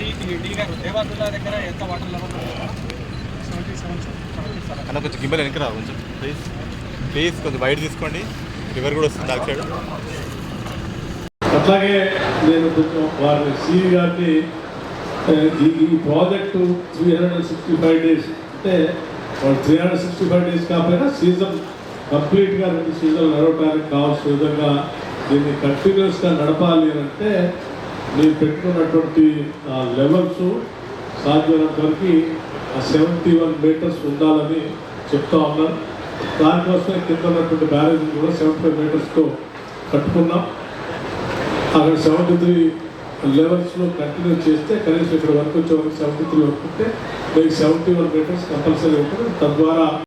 గారు దేవాదుల్లా దగ్గర ఎంత water level seventy seven sir అన్న కొంచెం గింబల్ వెనక్కి రా కొంచెం. ప్లీజ్ ప్లీజ్ కొంచెం వైట్ తీసుకోండి. రివర్ కూడా వస్తుంది బ్యాక్ సైడ్ అట్లాగే నేను కొంచెం వారి సిఈ గారిని ఈ project three hundred and sixty five days అంటే వాళ్ళు three hundred sixty five days కాకపోయినా సీజన్ కంప్లీట్గా రెండు సీజన్లు నడవడానికి కావాల్సిన విధంగా దీన్ని కంటిన్యూస్గా నడపాలి అంటే మీరు పెట్టుకున్నటువంటి లెవెల్స్ సాధ్యమైనంత వరకు సెవెంటీ వన్ మీటర్స్ ఉండాలని చెప్తా ఉన్నారు దానికోసమే కింద ఉన్నటువంటి బ్యారేజ్ కూడా సెవెంటీ ఫైవ్ మీటర్స్తో కట్టుకున్నాం. అక్కడ సెవెంటీ త్రీ లెవెల్స్లో కంటిన్యూ చేస్తే కనీసం ఇక్కడ వరకు వచ్చే వరకు సెవెంటీ త్రీ వరకు ఉంటే మీకు సెవెంటీ వన్ మీటర్స్ కంపల్సరీ ఉంటుంది. తద్వారా